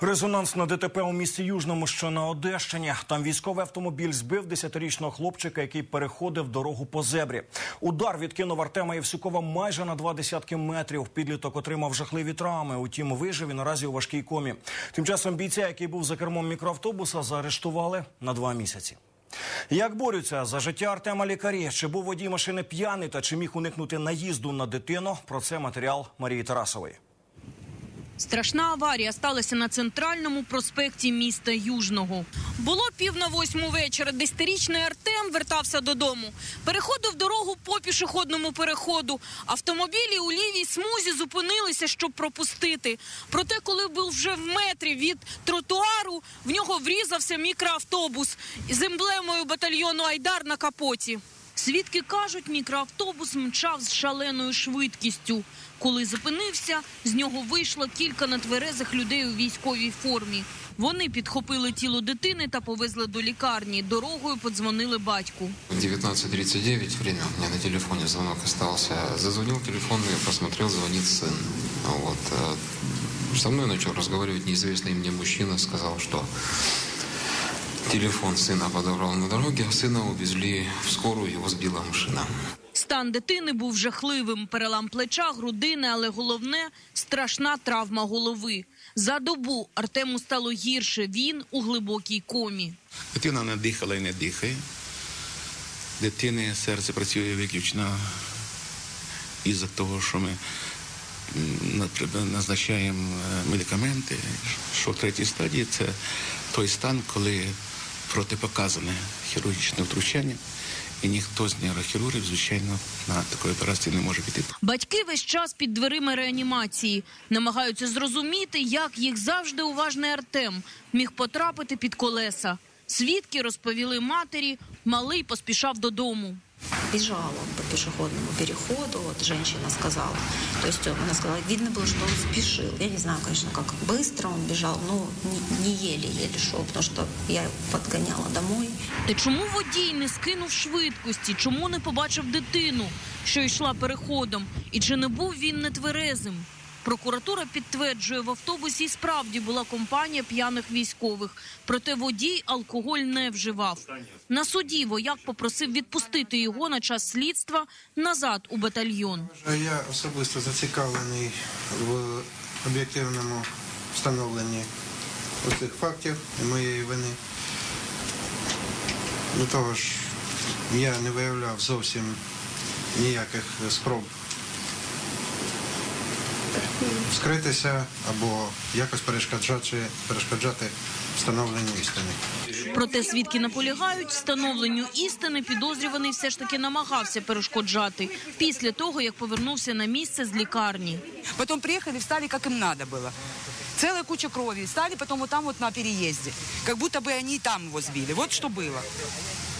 Резонансне ДТП у місті Южному, що на Одещині. Там військовий автомобіль збив десятирічного хлопчика, який переходив дорогу по зебрі. Удар відкинув Артема Євсюкова майже на два десятки метрів. Підліток отримав жахливі травми. Утім, вижив і наразі у важкій комі. Тим часом бійця, який був за кермом мікроавтобуса, заарештували на два місяці. Як борються за життя Артема лікарі? Чи був водій машини п'яний та чи міг уникнути наїзду на дитину? Про це матеріал Марії Тарасової. Страшна аварія сталася на центральному проспекті міста Южного. Було пів на восьму вечора. Десятирічний Артем вертався додому. Переходив дорогу по пішохідному переходу. Автомобілі у лівій смузі зупинилися, щоб пропустити. Проте, коли був вже в метрі від тротуару, в нього врізався мікроавтобус з емблемою батальйону Айдар на капоті. Свідки кажуть, мікроавтобус мчав з шаленою швидкістю. Коли зупинився, з нього вийшло кілька нетверезих людей у військовій формі. Вони підхопили тіло дитини та повезли до лікарні. Дорогою подзвонили батьку. 19.39 время, у меня на телефоне звонок остался. Зазвонил телефон, я посмотрел, звонит сын. Вот. э, Со мной начал разговаривать неизвестный мне мужчина, сказал, что телефон сына подобрал на дороге, а сына увезли в скорую, его сбила машина. Стан дитини був жахливим. Перелам плеча, грудини, але головне страшна травма голови. За добу Артему стало гірше. Він у глибокій комі. Дитина не дихала і не дихає. Дитини серце працює виключно із-за того, що ми назначаємо е, медикаменти. Що в третій стадії це той стан, коли протипоказане хірургічне втручання, і ніхто з нейрохірургів, звичайно, на такої операції не може піти. Батьки весь час під дверима реанімації намагаються зрозуміти, як їх завжди уважний Артем міг потрапити під колеса. Свідки розповіли матері, малий поспішав додому. Бежал он по пешеходному переходу, вот женщина сказала. То есть он- она сказала, видно было, что он спешил. Я не знаю, конечно, как быстро он бежал, но не, еле-еле шел, потому что я подгоняла домой. Та чому водій не скинув швидкості? Чому не побачив дитину, що йшла переходом? І чи не був він нетверезим? Прокуратура підтверджує, в автобусі справді була компанія п'яних військових. Проте водій алкоголь не вживав. На суді вояк попросив відпустити його на час слідства назад у батальйон. Я особисто зацікавлений в об'єктивному встановленні цих фактів моєї вини. До того ж, я не виявляв зовсім ніяких спроб скритися або якось перешкоджати, перешкоджати встановленню істини. Проте свідки наполягають, встановленню істини підозрюваний все ж таки намагався перешкоджати після того, як повернувся на місце з лікарні. Потом приехали, встали, как им надо было. Целая куча крови. Стали потом вот там вот на переезде. Как будто бы они и там его сбили. Вот что было.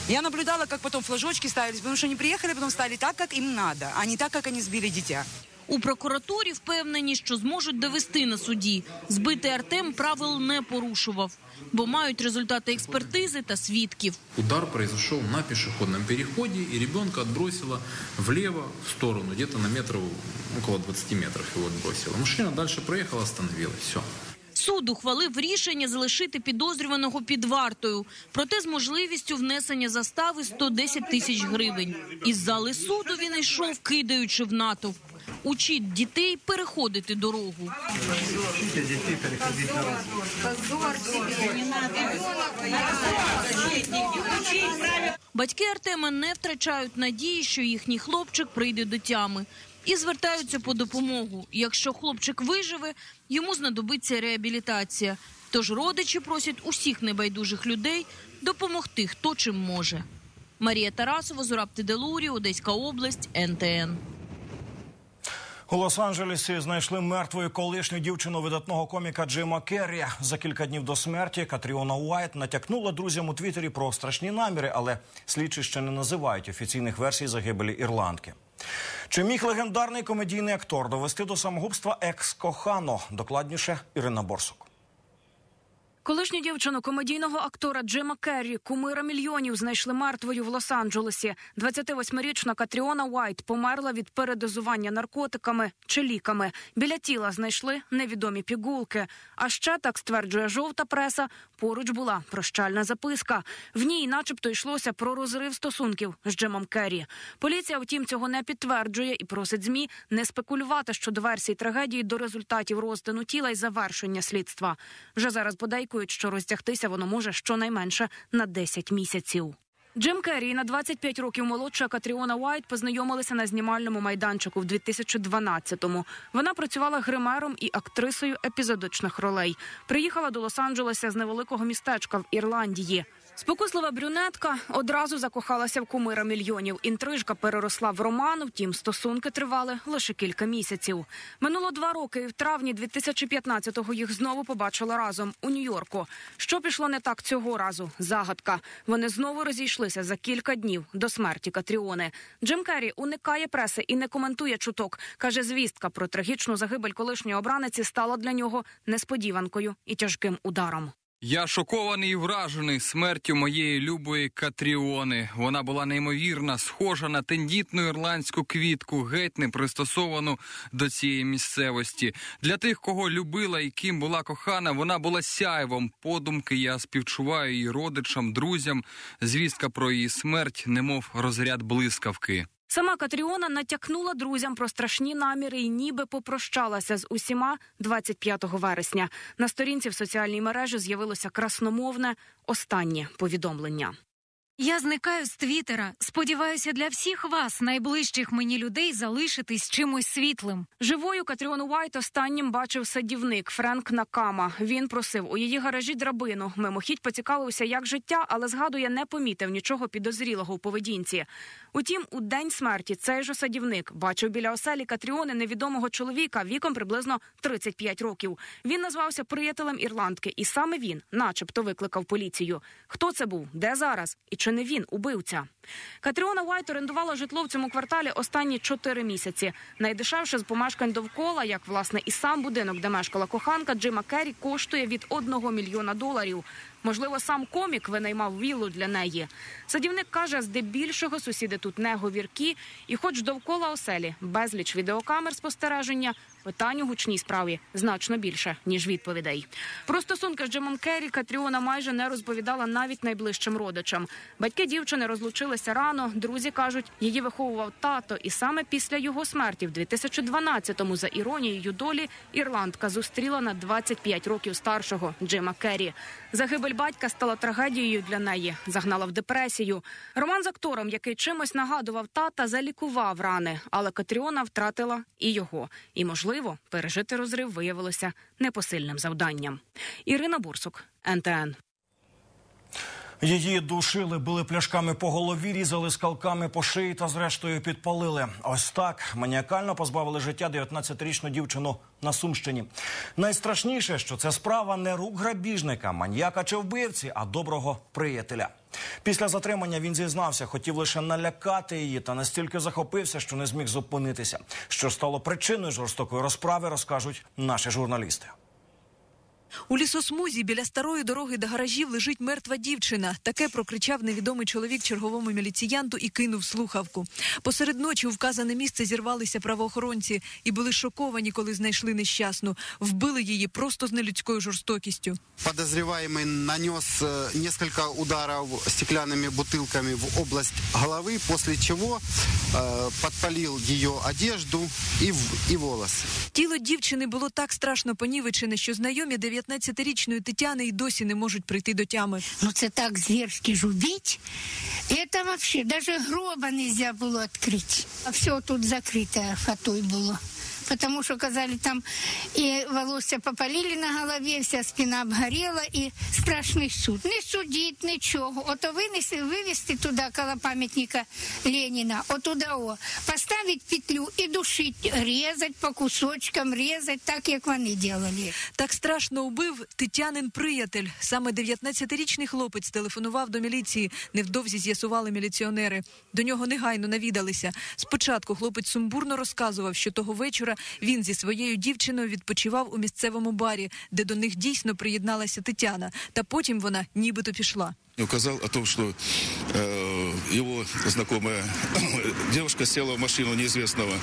Я наблюдала, как потом флажочки ставились, потому что они приехали, потом стали так, как им надо, а не так, как они сбили дитя. У прокуратурі впевнені, що зможуть довести на суді. Збитий Артем правил не порушував, бо мають результати експертизи та свідків. Удар произошел на пешеходном переходе, и ребенка отбросило влево в сторону, где-то на метров, около 20 метров его отбросило. Машина дальше проехала, остановилась. Все. Суд ухвалив рішення залишити підозрюваного під вартою, проте з можливістю внесення застави 110 тисяч гривень. Із зали суду він йшов, кидаючи в натовп. Учіть дітей переходити дорогу. Батьки Артема не втрачають надії, що їхній хлопчик прийде до тями. І звертаються по допомогу. Якщо хлопчик виживе, йому знадобиться реабілітація. Тож родичі просять усіх небайдужих людей допомогти, хто чим може. Марія Тарасова, Зураб Теделурі, Одеська область, НТН. У Лос-Анджелесі знайшли мертвою колишню дівчину видатного коміка Джима Керрі. За кілька днів до смерті Катріона Уайт натякнула друзям у Твіттері про страшні наміри, але слідчі ще не називають офіційних версій загибелі ірландки. Чи міг легендарний комедійний актор довести до самогубства екс-кохано? Докладніше Ірина Борсук. Колишню дівчину комедійного актора Джима Керрі, кумира мільйонів, знайшли мертвою в Лос-Анджелесі. 28-річна Катріона Уайт померла від передозування наркотиками чи ліками. Біля тіла знайшли невідомі пігулки. А ще так стверджує жовта преса. Поруч була прощальна записка. В ній, начебто, йшлося про розрив стосунків з Джимом Керрі. Поліція, втім, цього не підтверджує і просить змі не спекулювати щодо версій трагедії до результатів розтину тіла і завершення слідства. Вже зараз подейкують, що роздягтися воно може щонайменше на 10 місяців. Джим Керрі на 25 років молодша Катріона Уайт познайомилися на знімальному майданчику в 2012-му. Вона працювала гримером і актрисою епізодичних ролей. Приїхала до Лос-Анджелеса з невеликого містечка в Ірландії. Спокуслива брюнетка одразу закохалася в кумира мільйонів. Інтрижка переросла в роман, втім стосунки тривали лише кілька місяців. Минуло два роки, і в травні 2015-го їх знову побачила разом у Нью-Йорку. Що пішло не так цього разу? Загадка. Вони знову розійшлися за кілька днів до смерті Катріони. Джим Керрі уникає преси і не коментує чуток. каже, звістка про трагічну загибель колишньої обраниці стала для нього несподіванкою і тяжким ударом. Я шокований і вражений смертю моєї любої Катріони. Вона була неймовірна, схожа на тендітну ірландську квітку, геть не пристосовану до цієї місцевості. Для тих, кого любила і ким була кохана, вона була сяйвом. Подумки я співчуваю її родичам, друзям. Звістка про її смерть, немов розряд блискавки. Сама Катріона натякнула друзям про страшні наміри і ніби попрощалася з усіма 25 вересня. На сторінці в соціальній мережі з'явилося красномовне останнє повідомлення. Я зникаю з Твіттера. Сподіваюся, для всіх вас, найближчих мені людей, залишитись чимось світлим. Живою Катріону Уайт останнім бачив садівник Френк Накама. Він просив у її гаражі драбину. Мимохідь поцікавився, як життя, але згадує, не помітив нічого підозрілого у поведінці. Утім, у день смерті цей же садівник бачив біля оселі Катріони невідомого чоловіка віком приблизно 35 років. Він назвався приятелем ірландки, і саме він, начебто, викликав поліцію. Хто це був? Де зараз? І чи не він убивця? Катріона Уайт орендувала житло в цьому кварталі останні чотири місяці. Найдешевше з помешкань довкола, як власне і сам будинок, де мешкала коханка Джима Керрі, коштує від одного мільйона доларів. Можливо, сам комік винаймав віллу для неї. Садівник каже, здебільшого сусіди тут не говіркі, і, хоч довкола оселі безліч відеокамер спостереження, питань у гучній справі значно більше ніж відповідей. Про стосунки з Джимом Керрі Катріона майже не розповідала навіть найближчим родичам. Батьки дівчини розлучилися рано. Друзі кажуть, її виховував тато, і саме після його смерті, в 2012-му, за іронією долі, ірландка зустріла на 25 років старшого Джима Керрі. Загибель батька стала трагедією для неї, загнала в депресію. Роман з актором, який чимось нагадував тата, залікував рани, але Катріона втратила і його. І, можливо, пережити розрив виявилося непосильним завданням. Ірина Бурсук, НТН. Її душили, били пляшками по голові, різали скалками по шиї та зрештою підпалили. Ось так маніакально позбавили життя 19-річну дівчину на Сумщині. Найстрашніше, що це справа не рук грабіжника, маньяка чи вбивці, а доброго приятеля. Після затримання він зізнався, хотів лише налякати її, та настільки захопився, що не зміг зупинитися. Що стало причиною жорстокої розправи, розкажуть наші журналісти. У лісосмузі біля старої дороги до гаражів лежить мертва дівчина. Таке прокричав невідомий чоловік черговому міліціянту і кинув слухавку. Посеред ночі у вказане місце зірвалися правоохоронці і були шоковані, коли знайшли нещасну. Вбили її просто з нелюдською жорстокістю. Подозреваемый нанес э, несколько ударов стеклянными бутылками в область головы, после чего э, подпалил ее одежду и, в- и волосы. Тіло дівчини було так страшно понівечене, що знайомі 19-річної Тетяни й досі не можуть прийти до тями. Ну це так зверски ж убить. Это вообще даже гроба нельзя было открыть. А все тут закрыто фатой было. Потому что, казали, там и волосся попалили на голове, вся спина обгорела, и страшний суд. Не судить, нічого. Ото винесли, вивезти туди коло пам'ятника Леніна, отуда о, поставить петлю і душить, резать по кусочкам, резать, так, як вони делали. Так страшно убив Тетянин приятель. Саме 19-річний хлопець телефонував до міліції. Невдовзі з'ясували міліціонери. До нього негайно навідалися. Спочатку хлопець сумбурно розказував, що того вечора Він зі своєю дівчиною відпочивав у місцевому барі, де до них дійсно приєдналася Тетяна. Та потім вона нібито пішла И указал о том, что э, его знакомая девушка села в машину неизвестного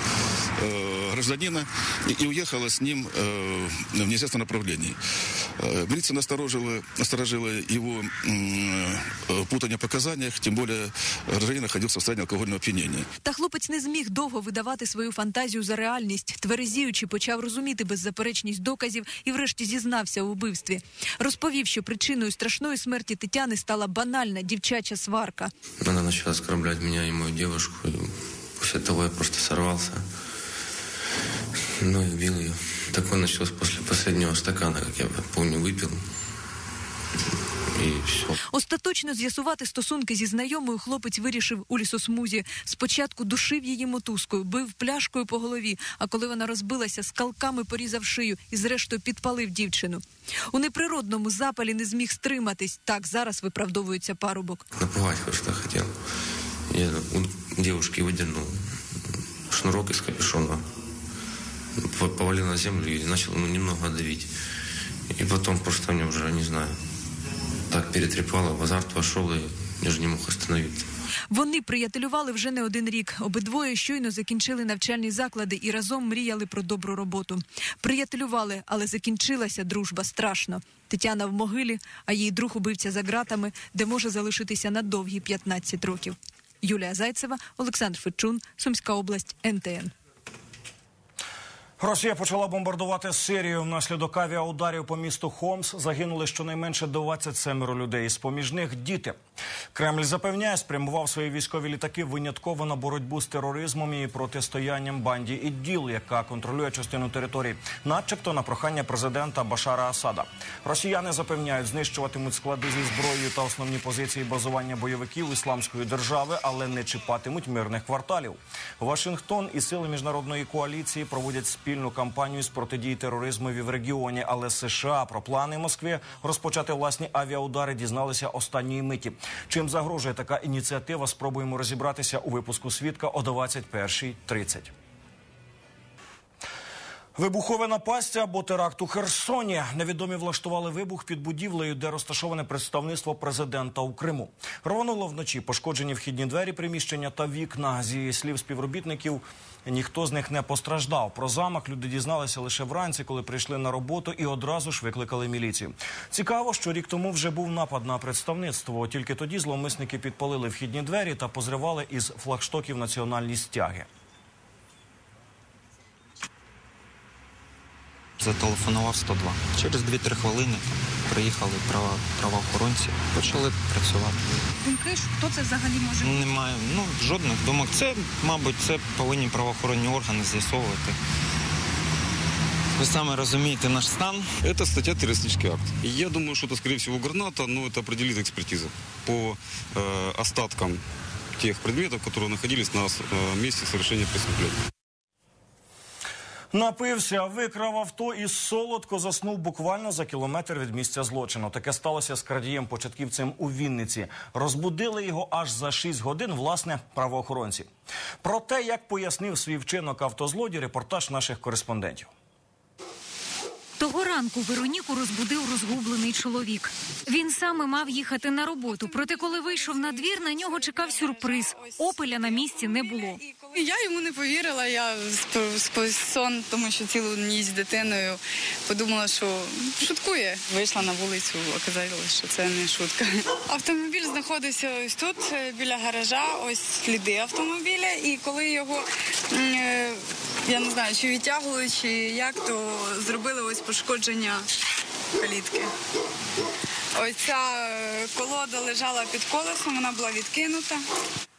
э, гражданина и, и уехала с ним э, в неизвестном направлении. Э, милиция насторожила, насторожила его м, э, путание в показаниях, тем более гражданин находился в состоянии алкогольного опьянения. Та хлопець не зміг довго видавати свою фантазію за реальність. Тверезіючи, почав розуміти беззаперечність доказів і врешті зізнався у вбивстві. Розповів, що причиною страшної смерті Тетяни стала банальна девчачья сварка. Она начала оскорблять меня и мою девушку. И после того я просто сорвался. Ну и убил ее. Такое началось после последнего стакана, как я помню, выпил. И все. Остаточно з'ясувати стосунки зі знайомою хлопець вирішив у лісосмузі. Спочатку душив її мотузкою, бив пляшкою по голові. А коли вона розбилася, скалками порізав шию і, зрештою, підпалив дівчину. У неприродному запалі не зміг стриматись. Так зараз виправдовується парубок. Наплевать, что я хотел. Я у девушки выдернул шнурок из капюшона, по- повалил на землю и начал ну, немного давить. И потом просто мне уже, не знаю, так перетрепало, в азарт вошел и я не мог остановиться. Вони приятелювали вже не один рік. Обидвоє щойно закінчили навчальні заклади і разом мріяли про добру роботу. Приятелювали, але закінчилася дружба страшно. Тетяна в могилі, а її друг убивця за ґратами, де може залишитися на довгі 15 років. Юлія Зайцева, Олександр Фечун, Сумська область, НТН. Росія почала бомбардувати Сирію. Внаслідок авіаударів по місту Хомс загинули щонайменше 27 людей. З поміж них діти. Кремль запевняє, спрямував свої військові літаки винятково на боротьбу з тероризмом і протистоянням банді іділ, яка контролює частину території, начебто на прохання президента Башара Асада. Росіяни запевняють, знищуватимуть склади зі зброєю та основні позиції базування бойовиків ісламської держави, але не чіпатимуть мирних кварталів. Вашингтон і сили міжнародної коаліції проводять спільну кампанію з протидії тероризмові в регіоні. Але США про плани Москви розпочати власні авіаудари дізналися останньої миті. Чим загрожує така ініціатива? Спробуємо розібратися у випуску свідка о 21.30. Вибухове напастя або теракт у Херсоні. Невідомі влаштували вибух під будівлею, де розташоване представництво президента у Криму. Рвануло вночі пошкоджені вхідні двері приміщення та вікна. Зі слів співробітників, ніхто з них не постраждав. Про замах люди дізналися лише вранці, коли прийшли на роботу і одразу ж викликали міліцію. Цікаво, що рік тому вже був напад на представництво. Тільки тоді зловмисники підпалили вхідні двері та позривали із флагштоків національні стяги. Зателефонував 102. Через 2-3 хвилини приїхали права, правоохоронці, почали працювати. Думки, хто це взагалі може Немає ну, жодних думок. Це, мабуть, це повинні правоохоронні органи з'ясовувати. Ви саме розумієте наш стан. Это статья террористический акт. И я думаю, что это, скорее всего, граната, но это определит экспертиза по э, остаткам тех предметов, которые находились на э, месте совершения преступления. Напився, викрав авто і солодко заснув буквально за кілометр від місця злочину. Таке сталося з крадієм початківцем у Вінниці. Розбудили його аж за 6 годин, власне, правоохоронці. Про те, як пояснив свій вчинок автозлодій, репортаж наших кореспондентів. Того ранку Вероніку розбудив розгублений чоловік. Він саме мав їхати на роботу. Проте, коли вийшов на двір, на нього чекав сюрприз. Опеля на місці не було. Я йому не повірила. Я спав сон, тому що цілу ніч з дитиною подумала, що шуткує. Вийшла на вулицю, оказалося, що це не шутка. Автомобіль знаходився ось тут, е, біля гаража, ось сліди автомобіля. І коли його е, я не знаю, чи відтягували, чи як, то зробили ось пошкодження калітки. Ось ця е, колода лежала під колесом, вона була відкинута.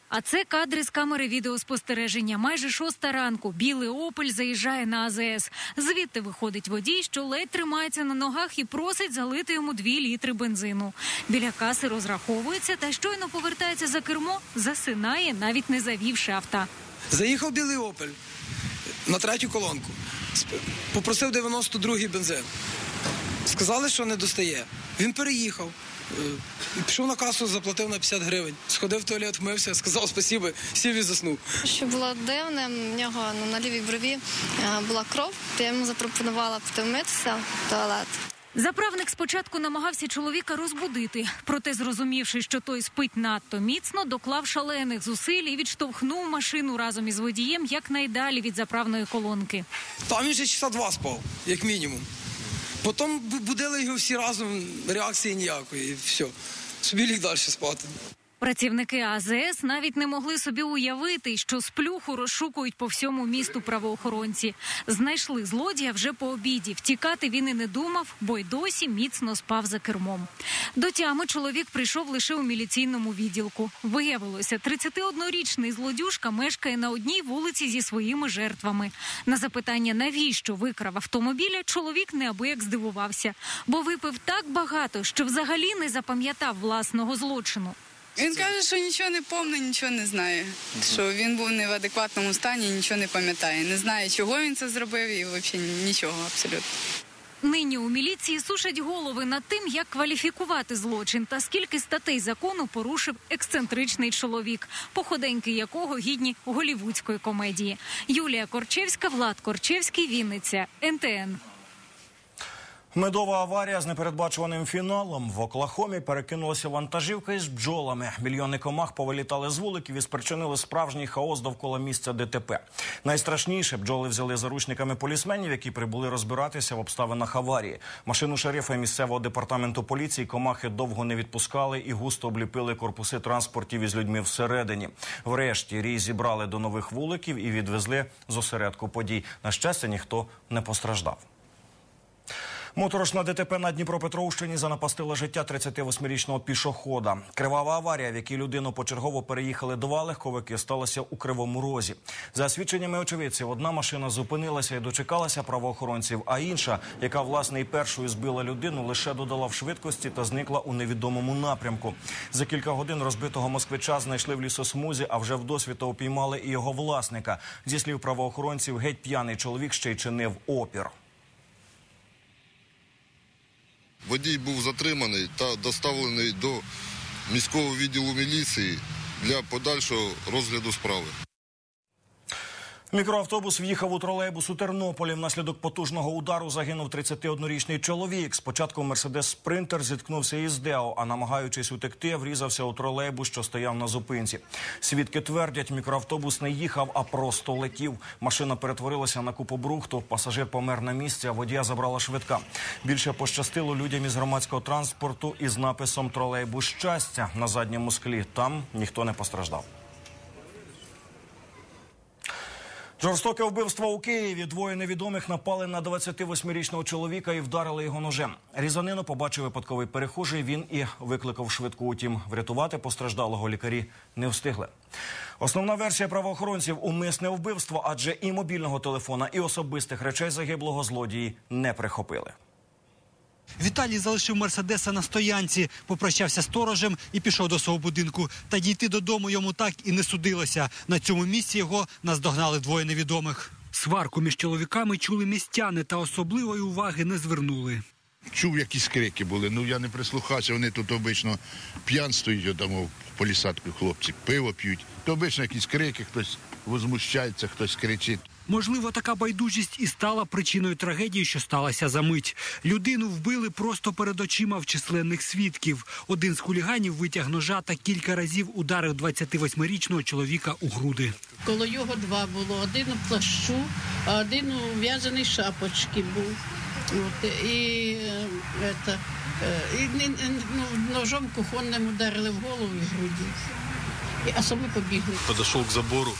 А це кадри з камери відеоспостереження. Майже шоста ранку. Білий опель заїжджає на АЗС. Звідти виходить водій, що ледь тримається на ногах і просить залити йому дві літри бензину. Біля каси розраховується та щойно повертається за кермо, засинає, навіть не завівши авто. Заїхав білий опель на третю колонку. Попросив 92-й бензин. Сказали, що не достає. Він переїхав. Е, Пішов на касу, заплатив на 50 гривень. Сходив в туалет, вмився, сказав спасіби, сів і заснув. Що було дивне, в нього ну, на лівій брові е, була кров, я йому запропонувала піти вмитися в туалет. Заправник спочатку намагався чоловіка розбудити, проте, зрозумівши, що той спить надто міцно, доклав шалених зусиль і відштовхнув машину разом із водієм якнайдалі від заправної колонки. Там він ще часа два спав, як мінімум. Потім бу- будили його всі разом, реакції ніякої, і все. Собі ліг далі спати. Працівники АЗС навіть не могли собі уявити, що сплюху розшукують по всьому місту правоохоронці. Знайшли злодія вже по обіді. Втікати він і не думав, бо й досі міцно спав за кермом. До тями чоловік прийшов лише у міліційному відділку. Виявилося, 31-річний злодюжка мешкає на одній вулиці зі своїми жертвами. На запитання, навіщо викрав автомобіля, чоловік неабияк здивувався, бо випив так багато, що взагалі не запам'ятав власного злочину. Він каже, що нічого не помне, нічого не знає. Що він був не в адекватному стані, нічого не пам'ятає. Не знає, чого він це зробив, і взагалі нічого абсолютно. Нині у міліції сушать голови над тим, як кваліфікувати злочин та скільки статей закону порушив ексцентричний чоловік, походеньки якого гідні голівудської комедії. Юлія Корчевська, Влад Корчевський, Вінниця, НТН. Медова аварія з непередбачуваним фіналом в Оклахомі перекинулася вантажівка із бджолами. Мільйони комах повилітали з вуликів і спричинили справжній хаос довкола місця ДТП. Найстрашніше бджоли взяли заручниками полісменів, які прибули розбиратися в обставинах аварії. Машину шерифа і місцевого департаменту поліції комахи довго не відпускали і густо обліпили корпуси транспортів із людьми всередині. Врешті рій зібрали до нових вуликів і відвезли з осередку подій. На щастя, ніхто не постраждав. Моторошна ДТП на Дніпропетровщині занапастила життя 38-річного пішохода. Кривава аварія, в якій людину почергово переїхали два легковики, сталася у Кривому Розі. За свідченнями очевидців, одна машина зупинилася і дочекалася правоохоронців, а інша, яка власне і першою збила людину, лише додала в швидкості та зникла у невідомому напрямку. За кілька годин розбитого москвича знайшли в лісосмузі, а вже вдосвіта упіймали і його власника. Зі слів правоохоронців, геть п'яний чоловік ще й чинив опір. Водій був затриманий та доставлений до міського відділу міліції для подальшого розгляду справи. Мікроавтобус в'їхав у тролейбус у Тернополі. Внаслідок потужного удару загинув 31-річний чоловік. Спочатку мерседес Спринтер зіткнувся із Део, а намагаючись утекти, врізався у тролейбус, що стояв на зупинці. Свідки твердять, мікроавтобус не їхав, а просто летів. Машина перетворилася на купу брухту. Пасажир помер на місці, а водія забрала швидка. Більше пощастило людям із громадського транспорту із написом Тролейбус щастя на задньому склі. Там ніхто не постраждав. Жорстоке вбивство у Києві. Двоє невідомих напали на 28-річного чоловіка і вдарили його ножем. Різанину побачив випадковий перехожий. Він і викликав швидку. Утім, врятувати постраждалого лікарі не встигли. Основна версія правоохоронців умисне вбивство, адже і мобільного телефона, і особистих речей загиблого злодії не прихопили. Віталій залишив Мерседеса на стоянці, попрощався сторожем і пішов до свого будинку. Та дійти додому йому так і не судилося. На цьому місці його наздогнали двоє невідомих. Сварку між чоловіками чули містяни та особливої уваги не звернули. Чув, якісь крики були. Ну я не прислухався. Вони тут обично п'янствують там в полісадку хлопці, пиво п'ють. То обично якісь крики, хтось возмущається, хтось кричить. Можливо, така байдужість і стала причиною трагедії, що сталася за мить. Людину вбили просто перед очима в численних свідків. Один з хуліганів витяг ножа та кілька разів ударив 28-річного чоловіка у груди. Коло його два було. Один у плащу, а один у в'язаній шапочці був. От, і, е, это, е, і ну, ножом кухонним ударили в голову і в груді. І, а самі побігли. Подошел к забору,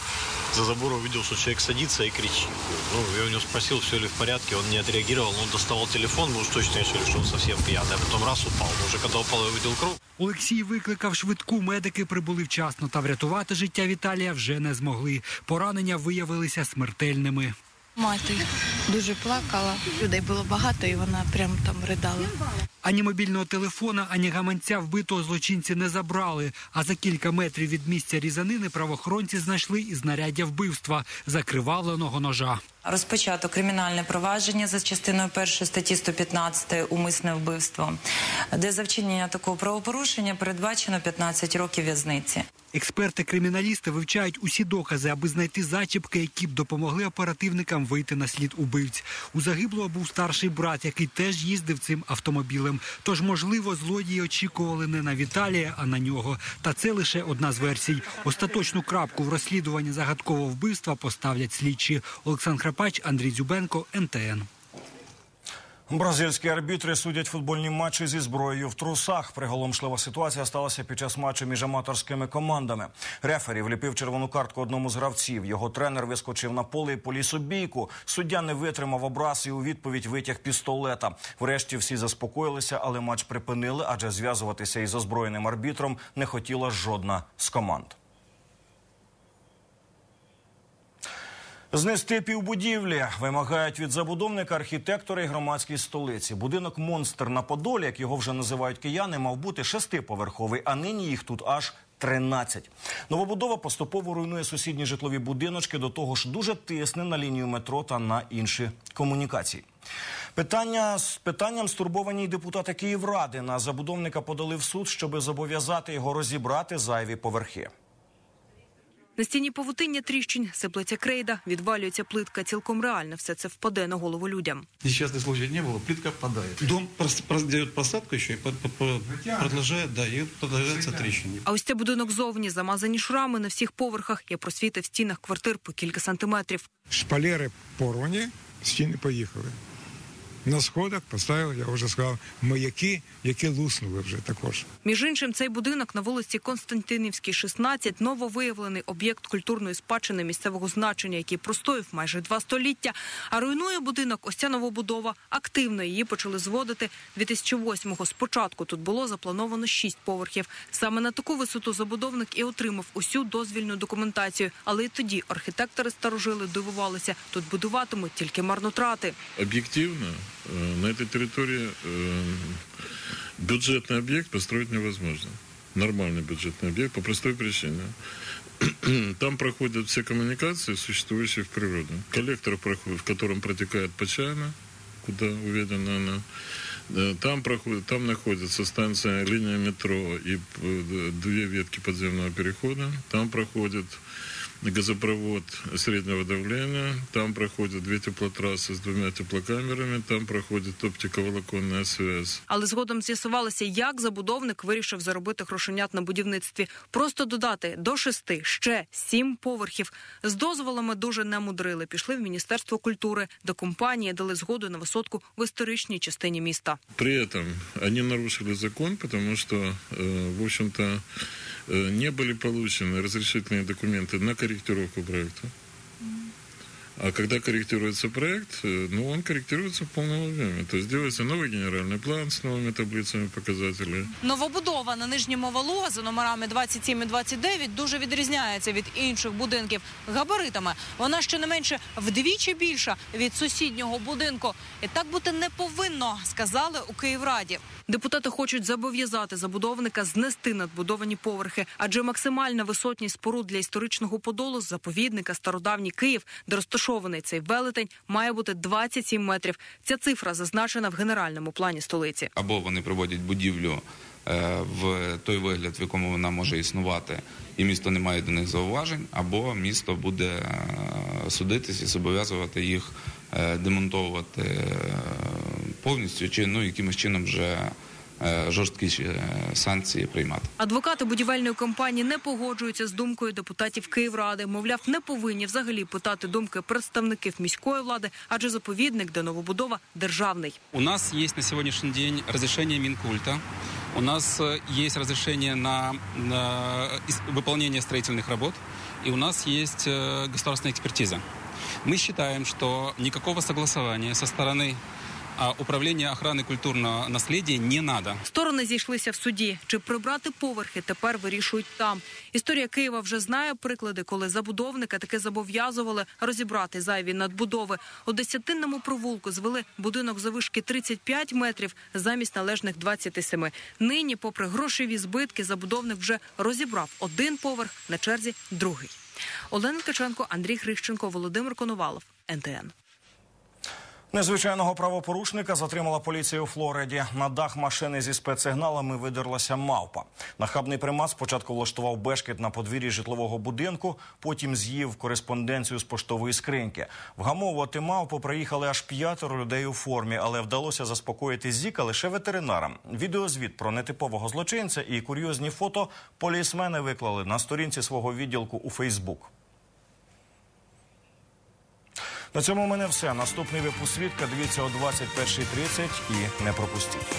за забором увидел, что человек садится и кричит. Ну, я у него спросил, все ли в порядке, он не отреагировал, но он доставал телефон, мы уж точно решили, что он совсем пьяный, а потом раз упал. Но уже когда упал, я увидел кровь. Олексій викликав швидку. Медики прибули вчасно та врятувати життя Віталія вже не змогли. Поранення виявилися смертельними. Мати дуже плакала. Людей було багато, і вона прям там ридала. Ані мобільного телефона, ані гаманця вбитого злочинці не забрали. А за кілька метрів від місця різанини правоохоронці знайшли і знаряддя вбивства закривавленого ножа. Розпочато кримінальне провадження за частиною першої статті 115 умисне вбивство, де за вчинення такого правопорушення передбачено 15 років в'язниці. Експерти-криміналісти вивчають усі докази, аби знайти зачіпки, які б допомогли оперативникам вийти на слід убивць. У загиблого був старший брат, який теж їздив цим автомобілем. Тож, можливо, злодії очікували не на Віталія, а на нього. Та це лише одна з версій. Остаточну крапку в розслідуванні загадкового вбивства поставлять слідчі. Олександр Храпач, Андрій Дзюбенко, НТН. Бразильські арбітри судять футбольні матчі зі зброєю в трусах. Приголомшлива ситуація сталася під час матчу між аматорськими командами. Рефері вліпив червону картку одному з гравців. Його тренер вискочив на поле і поліз у бійку. Суддя не витримав образ і у відповідь витяг пістолета. Врешті всі заспокоїлися, але матч припинили, адже зв'язуватися із озброєним арбітром не хотіла жодна з команд. Знести півбудівлі вимагають від забудовника архітектори і громадській столиці. Будинок монстр на Подолі, як його вже називають кияни, мав бути шестиповерховий, а нині їх тут аж 13. Новобудова поступово руйнує сусідні житлові будиночки. До того ж, дуже тисне на лінію метро та на інші комунікації. Питання з питанням стурбовані депутати Київради. На забудовника подали в суд, щоби зобов'язати його розібрати зайві поверхи. На стіні павутиння тріщин, сиплеться крейда, відвалюється плитка. Цілком реально все це впаде на голову людям. Несчастных случаев не было, плитка падает. Дом дает просадку по- по- продолжает, да, и продолжается трещина. А ось це будинок зовні, замазані шрами на всіх поверхах. Є просвіти в стінах квартир по кілька сантиметрів. Шпалери порвані, стіни поїхали. На сходах поставили, я вже сказав, маяки, які луснули вже також. Між іншим, цей будинок на вулиці Константинівській, 16, нововиявлений об'єкт культурної спадщини місцевого значення, який простоїв майже два століття. А руйнує будинок ось ця новобудова. Активно її почали зводити 2008-го. Спочатку тут було заплановано шість поверхів. Саме на таку висоту забудовник і отримав усю дозвільну документацію. Але і тоді архітектори старожили дивувалися. Тут будуватимуть тільки марнотрати. Объективно э, на этой территории э, бюджетный объект построить невозможно. Нормальный бюджетный объект по простой причине. Там проходят все коммуникации, существующие в природе. Коллектор, проходит, в котором протекает Почайна, куда уведена она. Э, Там, проходит, там находится станция линия метро и э, две ветки подземного перехода. Там проходит газопровод среднего давления, там проходят две теплотрассы с двумя теплокамерами, там проходит оптиковолоконная связь. Але згодом з'ясувалося, як забудовник вирішив заробити грошенят на будівництві. Просто додати до шести ще сім поверхів. З дозволами дуже не мудрили. Пішли в міністерство культури, до компанії дали згоду на висотку в історичній частині міста. При этом они нарушили закон, потому что, э, в общем-то, э, не были получены разрешительные документы на корректировку проекта. А когда корректируется проект, э, ну, он корректируется в полном объеме. То есть делается новый генеральный план с новыми таблицами показателей. Новобудова на нижньому валу за номерами 27 і 29 дуже відрізняється від інших будинків габаритами. Вона щонайменше вдвічі більша від сусіднього будинку. І так бути не повинно, сказали у Київраді. Депутати хочуть зобов'язати забудовника знести надбудовані поверхи, адже максимальна висотність споруд для історичного подолу з заповідника стародавній Київ, де розташований цей велетень, має бути 27 метрів. Ця цифра зазначена в генеральному плані столиці. або вони приводять будівлю е, в той вигляд, в якому вона може існувати, і місто не має до них зауважень, або місто буде е, судитись і зобов'язувати їх е, демонтовувати повністю чи ну якимось чином вже е, жорсткіші е, санкції приймати. Адвокати будівельної компанії не погоджуються з думкою депутатів Київради. Мовляв, не повинні взагалі питати думки представників міської влади, адже заповідник, де новобудова державний. У нас есть на сегодняшний день разрешение Минкульта. У нас э, есть разрешение на, на ис- выполнение строительных работ. И у нас есть э, государственная экспертиза. Мы считаем, что никакого согласования со стороны а управление охраны культурного наследия не надо. Сторони зійшлися в суді. Чи прибрати поверхи тепер вирішують там. Історія Києва вже знає приклади, коли забудовника таки зобов'язували розібрати зайві надбудови. У десятинному провулку звели будинок завишки 35 метрів замість належних 27. Нині, попри грошові збитки, забудовник вже розібрав один поверх на черзі другий. Олена Ткаченко, Андрій Хрищенко, Володимир Коновалов, НТН. Незвичайного правопорушника затримала поліція у Флориді. На дах машини зі спецсигналами видерлася мавпа. Нахабний примат спочатку влаштував бешкет на подвір'ї житлового будинку, потім з'їв кореспонденцію з поштової скриньки. Вгамовувати мавпу приїхали аж п'ятеро людей у формі, але вдалося заспокоїти зіка лише ветеринарам. Відеозвіт про нетипового злочинця і курйозні фото полісмени виклали на сторінці свого відділку у Фейсбук. На цьому в мене все. Наступний випуск свідка дивіться о 21.30 і не пропустіть.